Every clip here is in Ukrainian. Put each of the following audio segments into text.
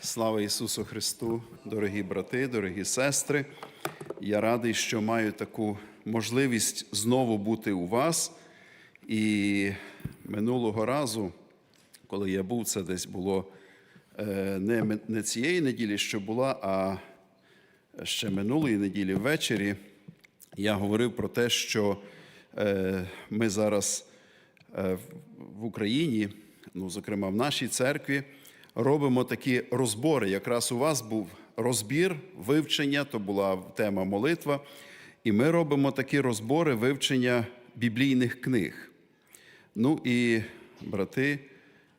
Слава Ісусу Христу, дорогі брати, дорогі сестри. Я радий, що маю таку можливість знову бути у вас. І минулого разу, коли я був, це десь було е, не, не цієї неділі, що була, а ще минулої неділі ввечері. Я говорив про те, що е, ми зараз е, в- Україні, ну, зокрема в нашій церкві, робимо такі розбори. Якраз у вас був розбір, вивчення, то була тема молитва. І ми робимо такі розбори вивчення біблійних книг. Ну і брати,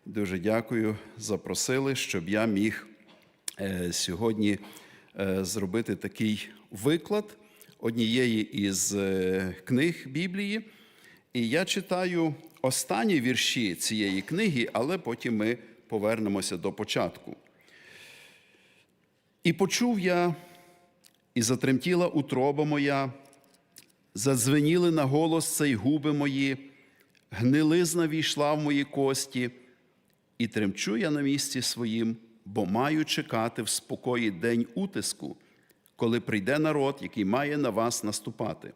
дуже дякую, запросили, щоб я міг е, сьогодні е, зробити такий виклад однієї із е, книг Біблії. І я читаю останні вірші цієї книги, але потім ми повернемося до початку. І почув я, і затремтіла утроба моя, задзвеніли на голос цей губи мої, гнилизна війшла в мої кості, і тремчу я на місці своїм, бо маю чекати в спокої день утиску, коли прийде народ, який має на вас наступати.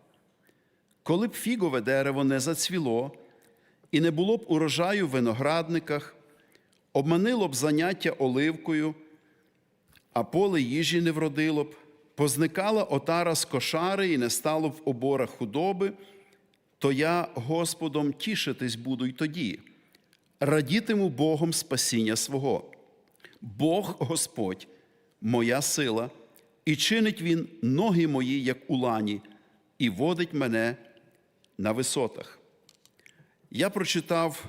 Коли б фігове дерево не зацвіло, і не було б урожаю в виноградниках, обманило б заняття оливкою, а поле їжі не вродило б, позникала отара з кошари і не стало в оборах худоби, то я Господом тішитись буду й тоді, радітиму Богом спасіння свого. Бог Господь, моя сила, і чинить Він ноги мої, як у лані, і водить мене на висотах. Я прочитав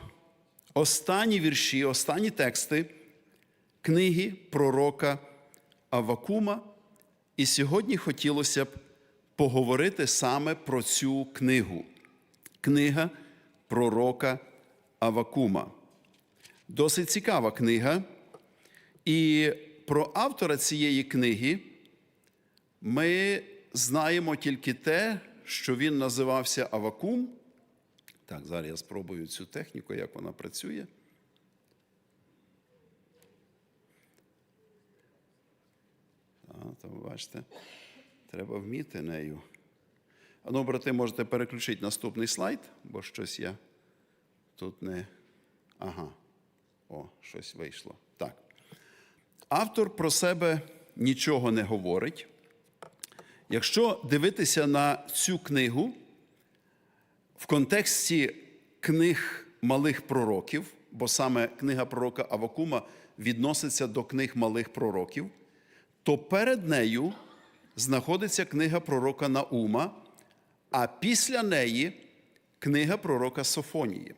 останні вірші, останні тексти книги пророка Авакума, і сьогодні хотілося б поговорити саме про цю книгу. Книга пророка Авакума. Досить цікава книга. І про автора цієї книги ми знаємо тільки те, що він називався Авакум. Так, зараз я спробую цю техніку, як вона працює. А, то бачите, треба вміти нею. А ну, брати, можете переключити наступний слайд, бо щось я тут не. Ага. О, щось вийшло. Так. Автор про себе нічого не говорить. Якщо дивитися на цю книгу в контексті книг малих пророків, бо саме книга пророка Авакума відноситься до книг малих пророків, то перед нею знаходиться книга пророка Наума, а після неї книга пророка Софонії.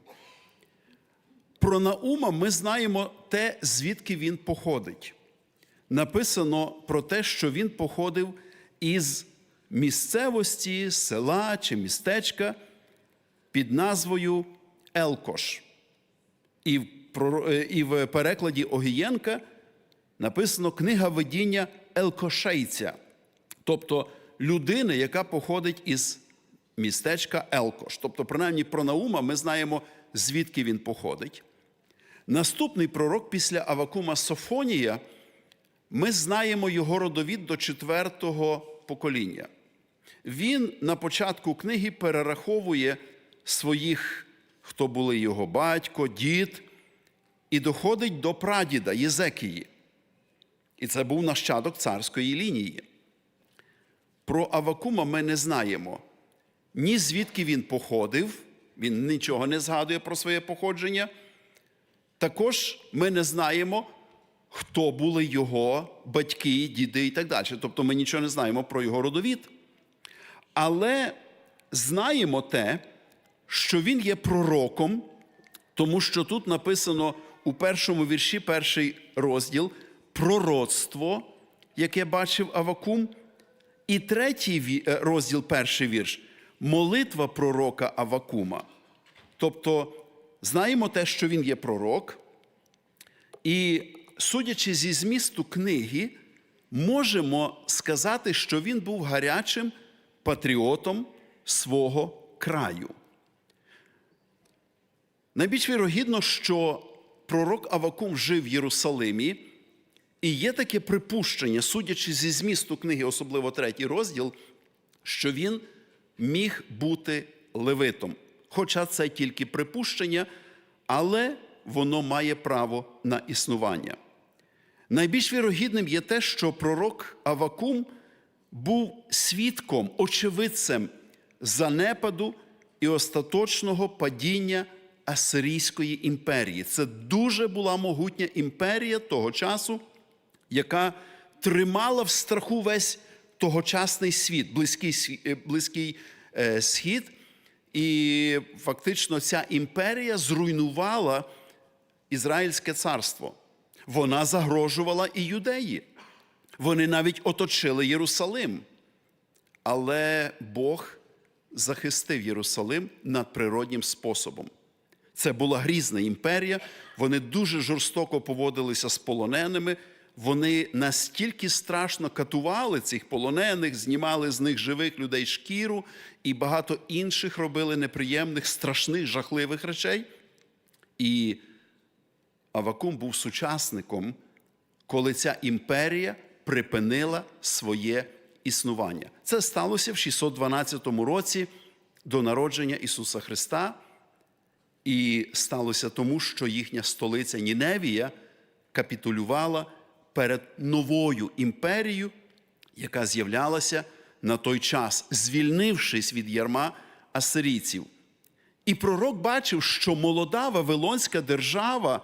Про Наума ми знаємо те, звідки він походить. Написано про те, що він походив із місцевості, села чи містечка під назвою Елкош. І в, е, і в перекладі Огієнка написано книга видіння Елкошейця, тобто людини, яка походить із містечка Елкош. Тобто, принаймні про Наума ми знаємо, звідки він походить. Наступний пророк після Авакума Софонія, ми знаємо його родовід до четвертого покоління. Він на початку книги перераховує своїх, хто були його батько, дід, і доходить до прадіда Єзекії. І це був нащадок царської лінії. Про Авакума ми не знаємо ні звідки він походив, він нічого не згадує про своє походження. Також ми не знаємо, хто були його батьки, діди і так далі. Тобто ми нічого не знаємо про його родовід. Але знаємо те, що він є пророком, тому що тут написано у першому вірші, перший розділ, пророцтво, яке бачив Авакум, і третій е, розділ, перший вірш, молитва пророка Авакума. Тобто знаємо те, що він є пророк, і судячи зі змісту книги, можемо сказати, що він був гарячим патріотом свого краю. Найбільш вірогідно, що пророк Авакум жив в Єрусалимі, І є таке припущення, судячи зі змісту книги, особливо третій розділ, що він міг бути левитом. Хоча це тільки припущення, але воно має право на існування. Найбільш вірогідним є те, що пророк Авакум був свідком, очевидцем занепаду і остаточного падіння Асирійської імперії. Це дуже була могутня імперія того часу, яка тримала в страху весь тогочасний світ, близький, е, близький е, схід. І фактично ця імперія зруйнувала Ізраїльське царство. Вона загрожувала і юдеї. Вони навіть оточили Єрусалим. Але Бог захистив Єрусалим надприроднім способом. Це була грізна імперія. Вони дуже жорстоко поводилися з полоненими. Вони настільки страшно катували цих полонених, знімали з них живих людей шкіру і багато інших робили неприємних, страшних, жахливих речей. І Авакум був сучасником, коли ця імперія припинила своє існування. Це сталося в 612 році до народження Ісуса Христа. І сталося тому, що їхня столиця Ніневія капітулювала перед новою імперією, яка з'являлася на той час, звільнившись від ярма асирійців. І пророк бачив, що молода Вавилонська держава,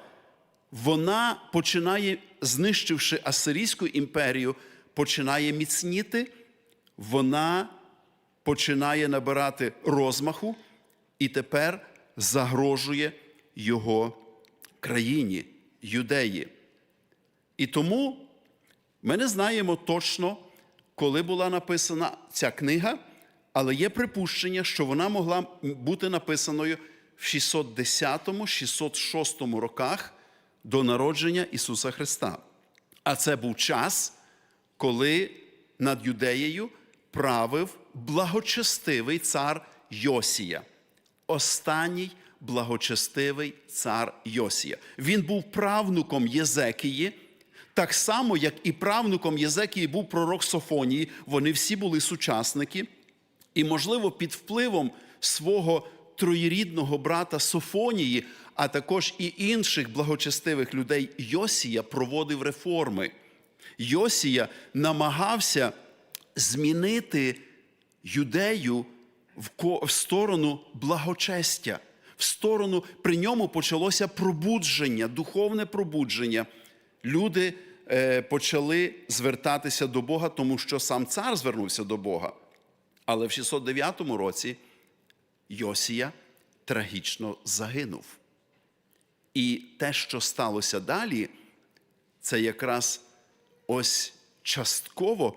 вона починає, знищивши Асирійську імперію, починає міцніти, вона починає набирати розмаху і тепер загрожує його країні, юдеї. І тому ми не знаємо точно, коли була написана ця книга, але є припущення, що вона могла бути написаною в 610-606 роках до народження Ісуса Христа. А це був час, коли над юдеєю правив благочестивий цар Йосія. Останній благочестивий цар Йосія. Він був правнуком Єзекії, так само, як і правнуком Єзекії був пророк Софонії. Вони всі були сучасники. І, можливо, під впливом свого троєрідного брата Софонії, а також і інших благочестивих людей, Йосія проводив реформи. Йосія намагався змінити юдею в сторону благочестя, в сторону при ньому почалося пробудження, духовне пробудження. Люди е, почали звертатися до Бога, тому що сам цар звернувся до Бога. Але в 609 році Йосія трагічно загинув. І те, що сталося далі, це якраз ось частково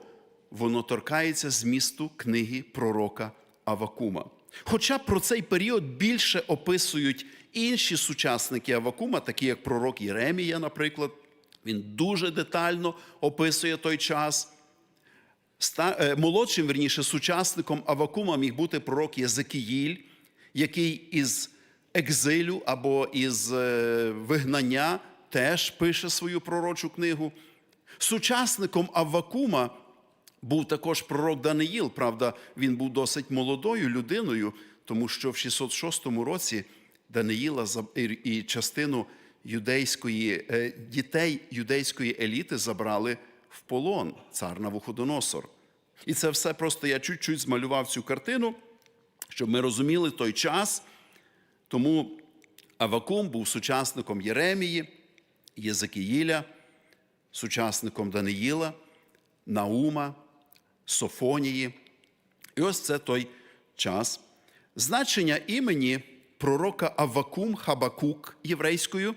воно торкається змісту книги пророка Авакума. Хоча про цей період більше описують інші сучасники Авакума, такі як пророк Єремія, наприклад, він дуже детально описує той час. Е, Молодшим, верніше, сучасником Авакума міг бути пророк Єзекіїль, який із екзилю або із е, вигнання теж пише свою пророчу книгу. Сучасником Авакума був також пророк Даниїл. Правда, він був досить молодою людиною, тому що в 606 році Даниїла і- частину юдейської, е, дітей юдейської еліти забрали в полон цар Навуходоносор. І це все просто я чуть-чуть змалював цю картину, щоб ми розуміли той час. Тому Авакум був сучасником Єремії, Єзекіїля, сучасником Даниїла, Наума, Софонії. І ось це той час. Значення імені пророка Авакум Хабакук єврейською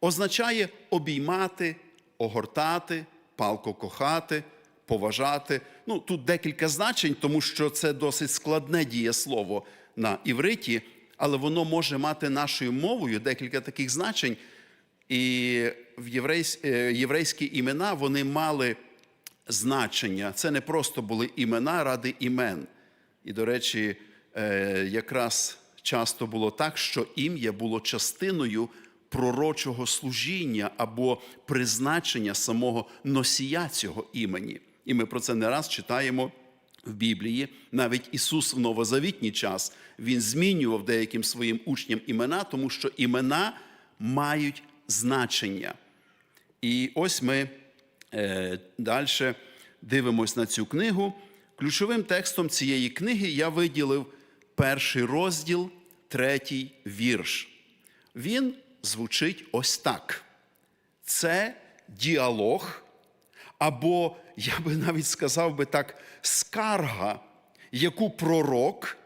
означає обіймати, огортати, палко кохати, поважати. Ну, тут декілька значень, тому що це досить складне дієслово на івриті, але воно може мати нашою мовою декілька таких значень. І в е, єврейські імена вони мали значення. Це не просто були імена ради імен. І, до речі, е, якраз часто було так, що ім'я було частиною пророчого служіння або призначення самого носія цього імені. І ми про це не раз читаємо в Біблії. Навіть Ісус в новозавітній час Він змінював деяким своїм учням імена, тому що імена мають значення. І ось ми далі дивимось на цю книгу. Ключовим текстом цієї книги я виділив перший розділ, третій вірш. Він звучить ось так: це діалог, або я би навіть сказав би так, скарга, яку пророк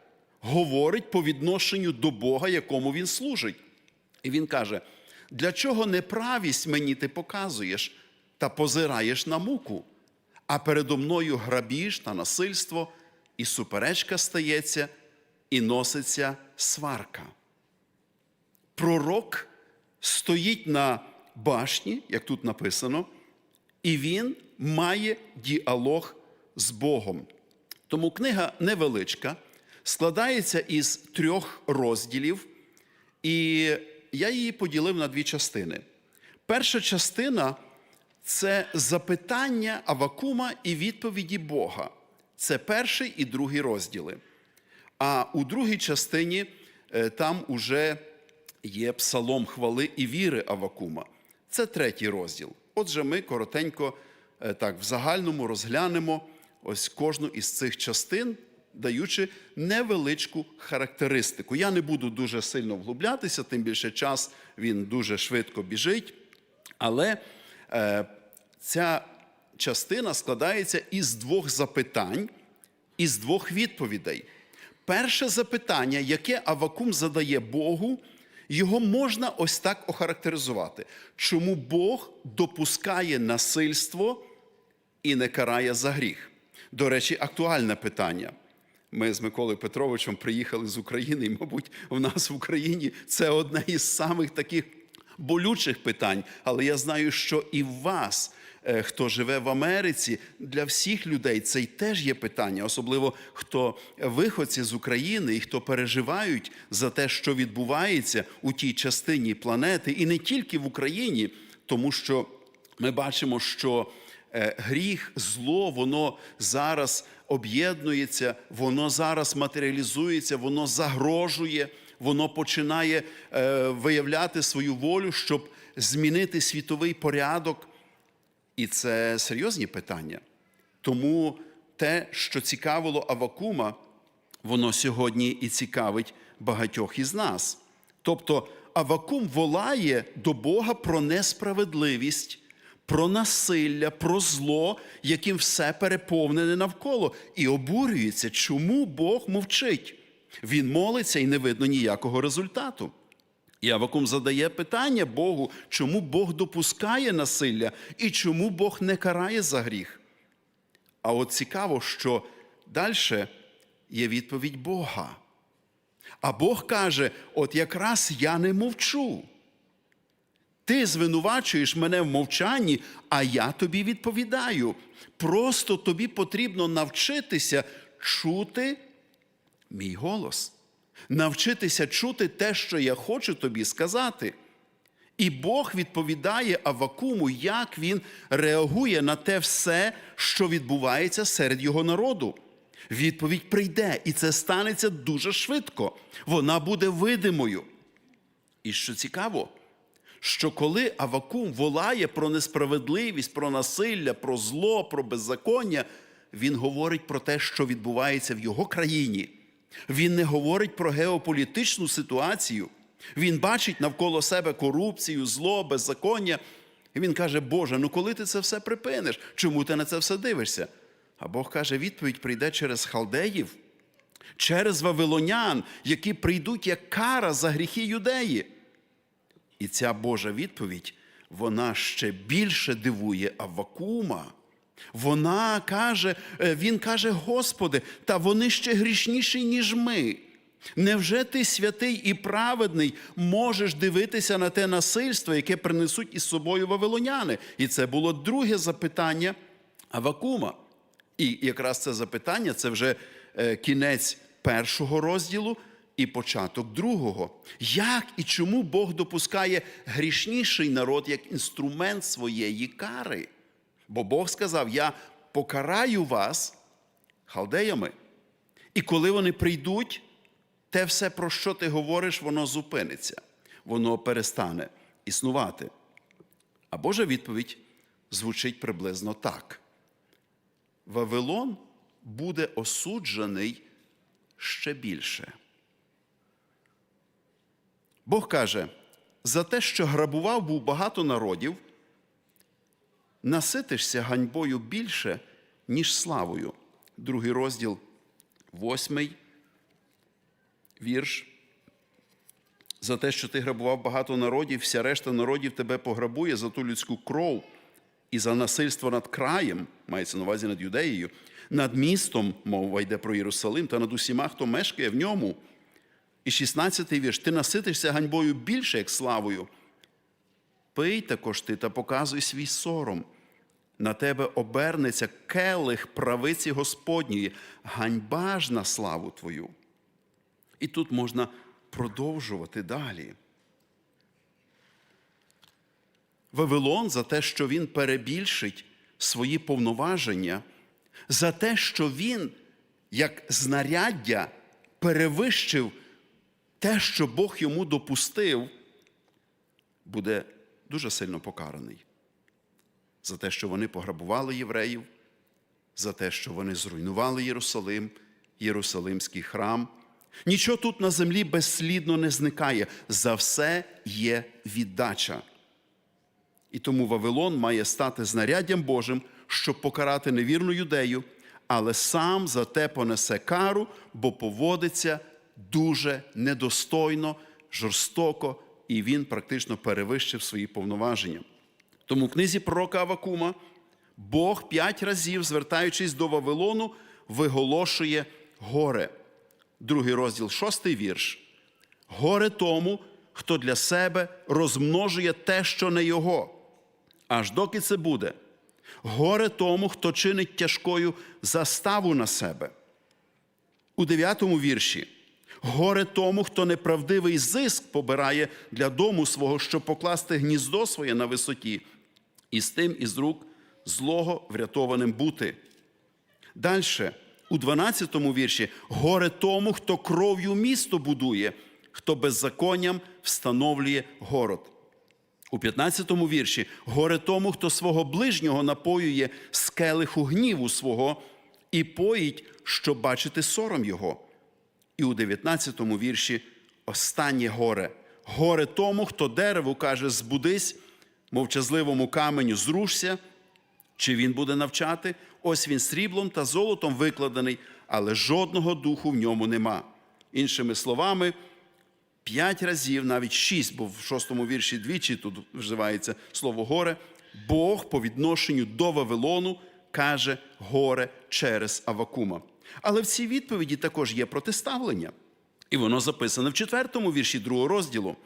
говорить по відношенню до Бога, якому він служить. І він каже: для чого неправість мені ти показуєш та позираєш на муку, а передо мною грабіж та насильство, і суперечка стається, і носиться сварка. Пророк стоїть на башні, як тут написано, і він має діалог з Богом. Тому книга невеличка, складається із трьох розділів, і я її поділив на дві частини. Перша частина це запитання Авакума і відповіді Бога. Це перший і другий розділи. А у другій частині е, там уже є псалом хвали і віри Авакума. Це третій розділ. Отже, ми коротенько е, так в загальному розглянемо ось кожну із цих частин, даючи невеличку характеристику. Я не буду дуже сильно вглублятися, тим більше час він дуже швидко біжить. Але е, ця частина складається із двох запитань, із двох відповідей. Перше запитання, яке Авакум задає Богу, його можна ось так охарактеризувати. Чому Бог допускає насильство і не карає за гріх? До речі, актуальне питання. Ми з Миколою Петровичем приїхали з України, і, мабуть, у нас в Україні це одне із самих таких болючих питань. Але я знаю, що і в вас, хто живе в Америці, для всіх людей це й теж є питання, особливо хто виходці з України і хто переживають за те, що відбувається у тій частині планети, і не тільки в Україні, тому що ми бачимо, що е, гріх, зло, воно зараз об'єднується, воно зараз матеріалізується, воно загрожує, воно починає е, виявляти свою волю, щоб змінити світовий порядок. І це серйозні питання. Тому те, що цікавило Авакума, воно сьогодні і цікавить багатьох із нас. Тобто Авакум волає до Бога про несправедливість, про насилля, про зло, яким все переповнене навколо, і обурюється, чому Бог мовчить. Він молиться і не видно ніякого результату. І задає питання Богу, чому Бог допускає насилля і чому Бог не карає за гріх. А от цікаво, що далі є відповідь Бога. А Бог каже: от якраз я не мовчу. Ти звинувачуєш мене в мовчанні, а я тобі відповідаю. Просто тобі потрібно навчитися чути мій голос, навчитися чути те, що я хочу тобі сказати. І Бог відповідає Авакуму, як він реагує на те все, що відбувається серед його народу. Відповідь прийде, і це станеться дуже швидко. Вона буде видимою. І що цікаво, що коли Авакум волає про несправедливість, про насилля, про зло, про беззаконня, він говорить про те, що відбувається в його країні. Він не говорить про геополітичну ситуацію. Він бачить навколо себе корупцію, зло, беззаконня. І він каже: Боже, ну коли ти це все припиниш? Чому ти на це все дивишся? А Бог каже: відповідь прийде через халдеїв, через вавилонян, які прийдуть як кара за гріхи юдеї. І ця Божа відповідь, вона ще більше дивує Аввакума. Вона каже, е, він каже, Господи, та вони ще грішніші, ніж ми. Невже ти святий і праведний можеш дивитися на те насильство, яке принесуть із собою вавилоняни? І це було друге запитання Авакума. І якраз це запитання це вже е, кінець першого розділу, і початок другого. Як і чому Бог допускає грішніший народ як інструмент своєї кари? Бо Бог сказав: Я покараю вас халдеями. І коли вони прийдуть, те все, про що ти говориш, воно зупиниться, воно перестане існувати. А Божа відповідь звучить приблизно так: Вавилон буде осуджений ще більше. Бог каже: за те, що грабував був багато народів, наситишся ганьбою більше, ніж славою. Другий розділ, восьмий вірш. За те, що ти грабував багато народів, вся решта народів тебе пограбує за ту людську кров і за насильство над краєм, мається на увазі над юдеєю, над містом, мова йде про Єрусалим, та над усіма, хто мешкає в ньому. І 16-й вірш: ти наситишся ганьбою більше, як славою. Пий також ти та показуй свій сором. На тебе обернеться келих правиці Господньої, ганьба ж на славу твою. І тут можна продовжувати далі. Вавилон за те, що він перебільшить свої повноваження, за те, що він, як знаряддя, перевищив те, що Бог йому допустив, буде дуже сильно покараний. За те, що вони пограбували євреїв, за те, що вони зруйнували Єрусалим, Єрусалимський храм. Нічого тут на землі безслідно не зникає. За все є віддача. І тому Вавилон має стати знаряддям Божим, щоб покарати невірну юдею, але сам за те понесе кару, бо поводиться дуже недостойно, жорстоко, і він практично перевищив свої повноваження. Тому в книзі пророка Авакума Бог п'ять разів, звертаючись до Вавилону, виголошує горе. Другий розділ, шостий вірш. Горе тому, хто для себе розмножує те, що не його. Аж доки це буде. Горе тому, хто чинить тяжкою заставу на себе. У дев'ятому вірші. Горе тому, хто неправдивий зиск побирає для дому свого, щоб покласти гніздо своє на висоті, і з тим із рук злого врятованим бути. Далі, у 12 вірші, горе тому, хто кров'ю місто будує, хто беззаконням встановлює город. У 15 вірші горе тому, хто свого ближнього напоює з келиху гніву свого і поїть, щоб бачити сором його. І у 19 вірші останнє горе. Горе тому, хто дереву каже, збудись, мовчазливому каменю зрушся, чи він буде навчати? Ось він сріблом та золотом викладений, але жодного духу в ньому нема. Іншими словами, п'ять разів, навіть шість, бо в шостому вірші двічі тут вживається слово горе. Бог по відношенню до Вавилону каже горе через Авакума. Але в цій відповіді також є протиставлення. І воно записане в четвертому вірші другого розділу.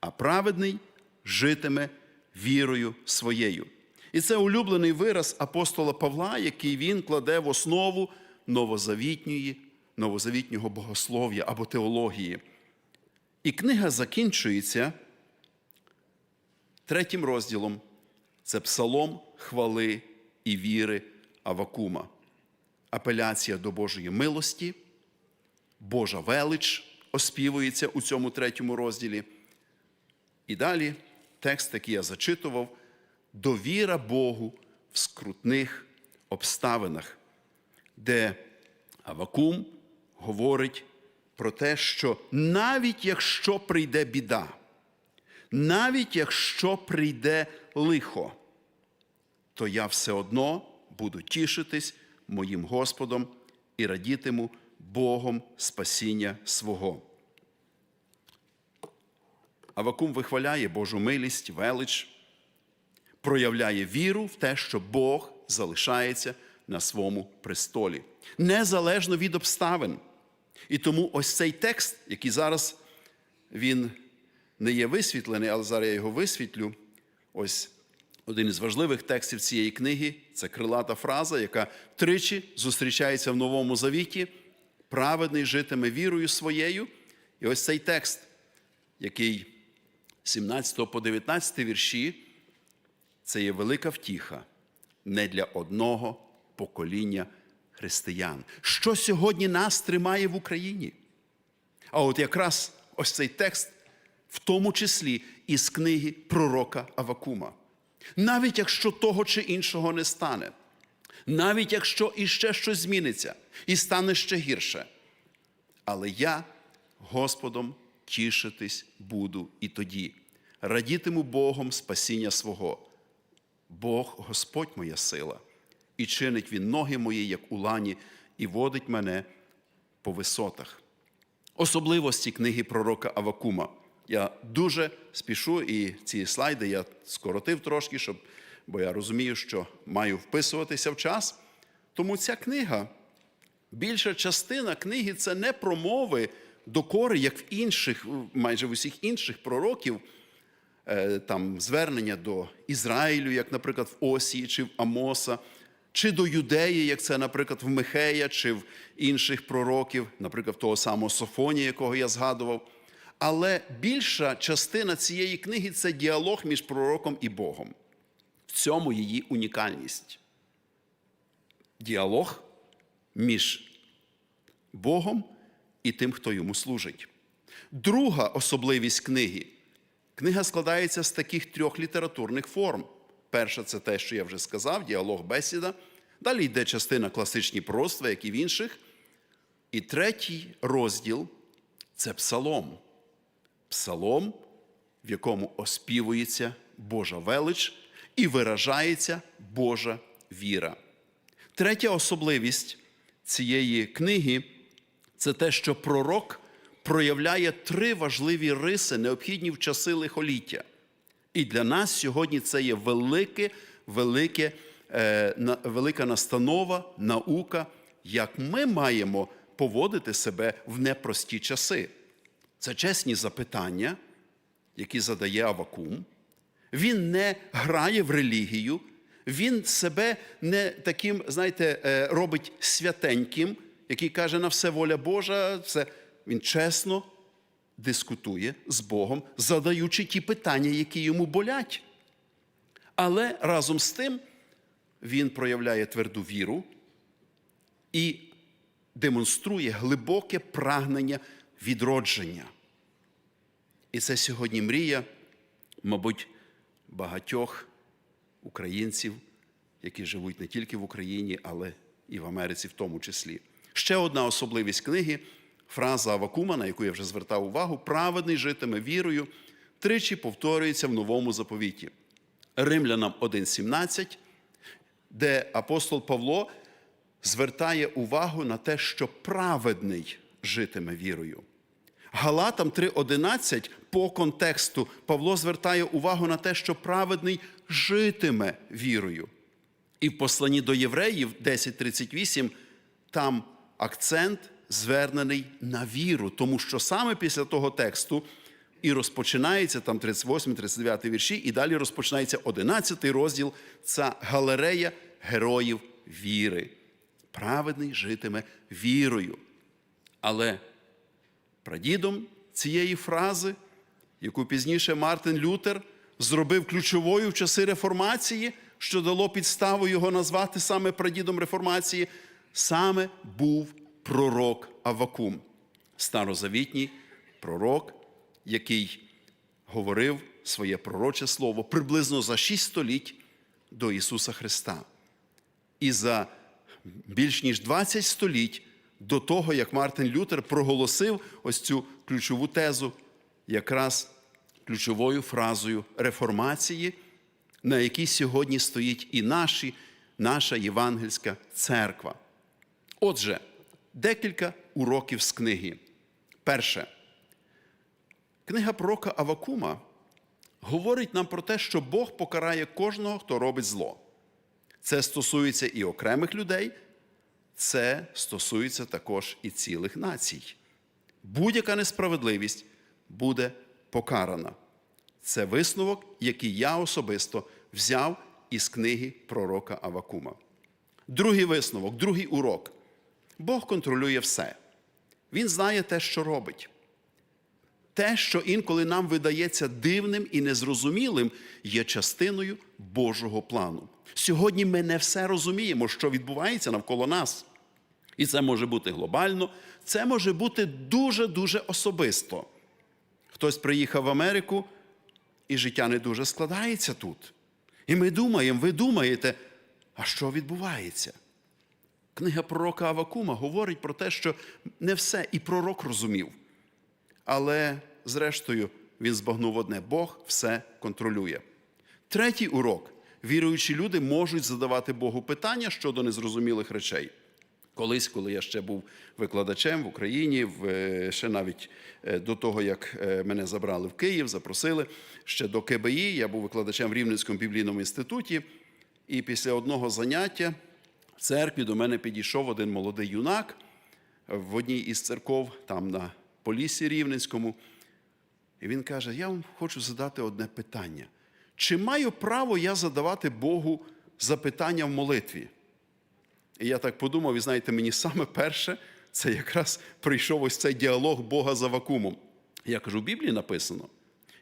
А праведний житиме вірою своєю. І це улюблений вираз апостола Павла, який він кладе в основу новозавітньої, новозавітнього богослов'я або теології. І книга закінчується третім розділом це псалом хвали і віри Авакума. Апеляція до Божої милості, Божа велич оспівується у цьому третьому розділі. І далі текст, який я зачитував, довіра Богу в скрутних обставинах, де Авакум говорить про те, що навіть якщо прийде біда, навіть якщо прийде лихо, то я все одно буду тішитись моїм Господом і радітиму Богом спасіння свого. Авакум вихваляє Божу милість, велич, проявляє віру в те, що Бог залишається на своєму престолі, незалежно від обставин. І тому ось цей текст, який зараз він не є висвітлений, але зараз я його висвітлю. Ось один із важливих текстів цієї книги це крилата фраза, яка тричі зустрічається в Новому Завіті. праведний житиме вірою своєю. І ось цей текст, який 17 по 19 вірші, це є велика втіха не для одного покоління християн. Що сьогодні нас тримає в Україні? А от якраз ось цей текст, в тому числі із книги пророка Авакума. Навіть якщо того чи іншого не стане, навіть якщо іще щось зміниться і стане ще гірше. Але я Господом тішитись буду і тоді, радітиму Богом спасіння свого. Бог Господь моя сила, і чинить Він ноги мої, як у лані, і водить мене по висотах. Особливості книги пророка Авакума. Я дуже спішу, і ці слайди я скоротив трошки, щоб, бо я розумію, що маю вписуватися в час. Тому ця книга, більша частина книги це не промови докори, як в інших, майже в усіх інших пророків, е, там звернення до Ізраїлю, як, наприклад, в Осії чи в Амоса, чи до Юдеї, як це, наприклад, в Михея, чи в інших пророків, наприклад, того самого Софонія, якого я згадував. Але більша частина цієї книги це діалог між пророком і Богом. В цьому її унікальність. Діалог між Богом і тим, хто йому служить. Друга особливість книги. Книга складається з таких трьох літературних форм. Перша це те, що я вже сказав, діалог бесіда. Далі йде частина класичні пророцтва, як і в інших. І третій розділ це псалом. Псалом, в якому оспівується Божа велич і виражається Божа віра. Третя особливість цієї книги це те, що пророк проявляє три важливі риси, необхідні в часи лихоліття. І для нас сьогодні це є велике, велике, е, на- велика настанова, наука, як ми маємо поводити себе в непрості часи. Це чесні запитання, які задає Авакум. Він не грає в релігію, він себе не таким, знаєте, е, робить святеньким, який каже на все воля Божа, все. Він чесно дискутує з Богом, задаючи ті питання, які йому болять. Але разом з тим він проявляє тверду віру і демонструє глибоке прагнення відродження. І це сьогодні мрія, мабуть, багатьох українців, які живуть не тільки в Україні, але і в Америці в тому числі. Ще одна особливість книги фраза Авакума, на яку я вже звертав увагу: праведний житиме вірою, тричі повторюється в новому заповіті. Римлянам 1,17, де апостол Павло звертає увагу на те, що праведний житиме вірою. Галатам 3:11 по контексту Павло звертає увагу на те, що праведний житиме вірою. І в посланні до євреїв 10:38 там акцент звернений на віру, тому що саме після того тексту і розпочинається там 38-39 вірші, і далі розпочинається 11 розділ. Це галерея героїв віри. Праведний житиме вірою. Але прадідом цієї фрази, яку пізніше Мартин Лютер зробив ключовою в часи реформації, що дало підставу його назвати саме прадідом реформації, саме був пророк Авакум, старозавітній пророк, який говорив своє пророче слово приблизно за шість століть до Ісуса Христа. І за більш ніж 20 століть до того, як Мартин Лютер проголосив ось цю ключову тезу, якраз ключовою фразою реформації, на якій сьогодні стоїть і наші, наша євангельська церква. Отже, декілька уроків з книги. Перше, книга пророка Авакума говорить нам про те, що Бог покарає кожного, хто робить зло. Це стосується і окремих людей, це стосується також і цілих націй. Будь-яка несправедливість буде покарана. Це висновок, який я особисто взяв із книги пророка Авакума. Другий висновок, другий урок. Бог контролює все. Він знає те, що робить. Те, що інколи нам видається дивним і незрозумілим, є частиною Божого плану. Сьогодні ми не все розуміємо, що відбувається навколо нас. І це може бути глобально, це може бути дуже-дуже особисто. Хтось приїхав в Америку, і життя не дуже складається тут. І ми думаємо, ви думаєте, а що відбувається? Книга пророка Авакума говорить про те, що не все і пророк розумів. Але, зрештою, він збагнув одне: Бог все контролює. Третій урок: віруючі люди можуть задавати Богу питання щодо незрозумілих речей. Колись, коли я ще був викладачем в Україні, е, ще навіть е, до того, як е, мене забрали в Київ, запросили ще до КБІ, я був викладачем в Рівненському біблійному інституті. І після одного заняття церкві до мене підійшов один молодий юнак в одній із церков, там на Поліссі Рівненському. І він каже: Я вам хочу задати одне питання. Чи маю право я задавати Богу запитання в молитві? І я так подумав, і знаєте, мені саме перше, це якраз прийшов ось цей діалог Бога за вакуумом. Я кажу, в Біблії написано.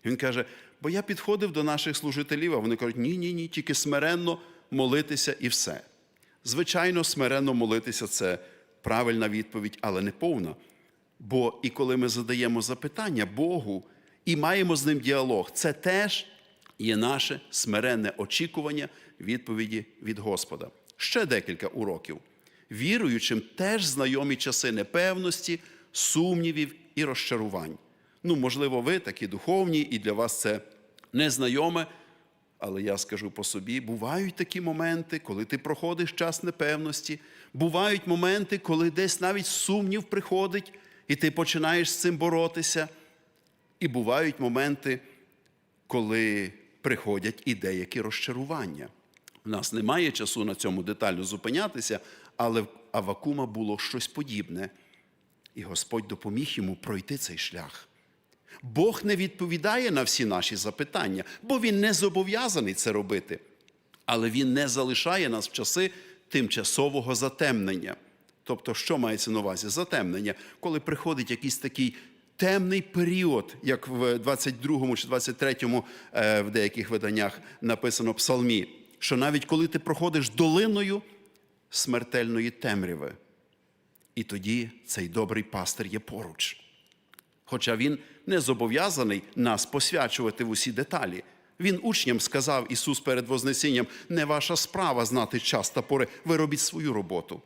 Він каже: бо я підходив до наших служителів, а вони кажуть, ні, ні, ні, тільки смиренно молитися і все. Звичайно, смиренно молитися це правильна відповідь, але не повна. Бо і коли ми задаємо запитання Богу і маємо з ним діалог, це теж є наше смиренне очікування відповіді від Господа. Ще декілька уроків. Віруючим теж знайомі часи непевності, сумнівів і розчарувань. Ну, можливо, ви такі духовні, і для вас це незнайоме, але я скажу по собі: бувають такі моменти, коли ти проходиш час непевності, бувають моменти, коли десь навіть сумнів приходить, і ти починаєш з цим боротися. І бувають моменти, коли приходять і деякі розчарування. У нас немає часу на цьому детально зупинятися, але в Авакума було щось подібне, і Господь допоміг йому пройти цей шлях. Бог не відповідає на всі наші запитання, бо Він не зобов'язаний це робити. Але Він не залишає нас в часи тимчасового затемнення. Тобто, що мається на увазі? Затемнення, коли приходить якийсь такий темний період, як в 22 чи 23 е, в деяких виданнях написано в псалмі, що навіть коли ти проходиш долиною смертельної темряви, і тоді цей добрий пастир є поруч. Хоча він не зобов'язаний нас посвячувати в усі деталі. Він учням сказав Ісус перед Вознесінням: не ваша справа знати час та пори, ви робіть свою роботу,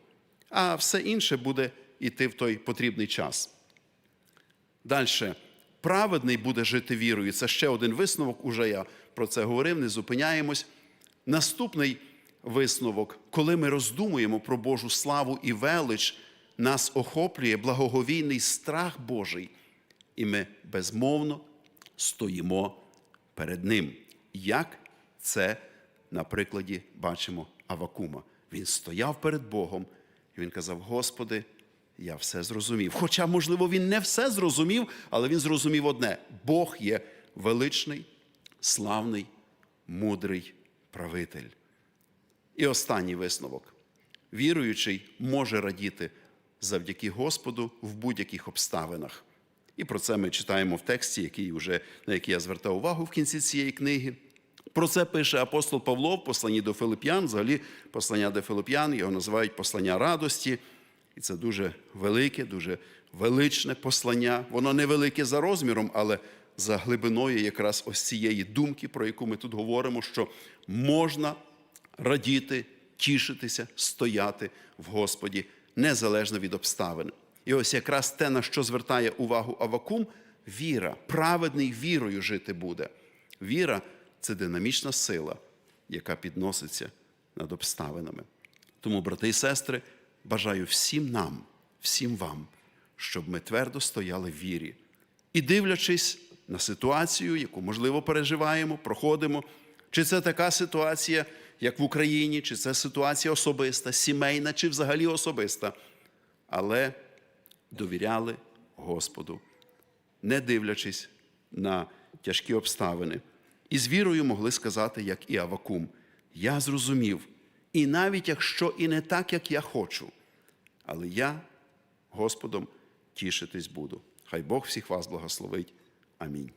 а все інше буде йти в той потрібний час. Далі, праведний буде жити вірою. Це ще один висновок, уже я про це говорив, не зупиняємось. Наступний висновок, коли ми роздумуємо про Божу славу і велич, нас охоплює благоговійний страх Божий, і ми безмовно стоїмо перед Ним. Як це на прикладі бачимо Авакума? Він стояв перед Богом, і він казав: Господи, я все зрозумів. Хоча, можливо, він не все зрозумів, але він зрозумів одне: Бог є величний, славний, мудрий правитель. І останній висновок. Віруючий може радіти завдяки Господу в будь-яких обставинах. І про це ми читаємо в тексті, який вже, на який я звертав увагу в кінці цієї книги. Про це пише апостол Павло в посланні до Филип'ян. Взагалі, послання до Филип'ян його називають послання радості. І це дуже велике, дуже величне послання. Воно невелике за розміром, але за глибиною якраз ось цієї думки, про яку ми тут говоримо, що можна радіти, тішитися, стояти в Господі незалежно від обставин. І ось якраз те, на що звертає увагу Авакум, віра. Праведний вірою жити буде. Віра це динамічна сила, яка підноситься над обставинами. Тому, брати і сестри, бажаю всім нам, всім вам, щоб ми твердо стояли в вірі. І дивлячись на ситуацію, яку, можливо, переживаємо, проходимо, чи це така ситуація, як в Україні, чи це ситуація особиста, сімейна, чи взагалі особиста, але довіряли Господу, не дивлячись на тяжкі обставини. І з вірою могли сказати, як і Авакум: Я зрозумів, і навіть якщо і не так, як я хочу, але я Господом тішитись буду. Хай Бог всіх вас благословить. Амінь.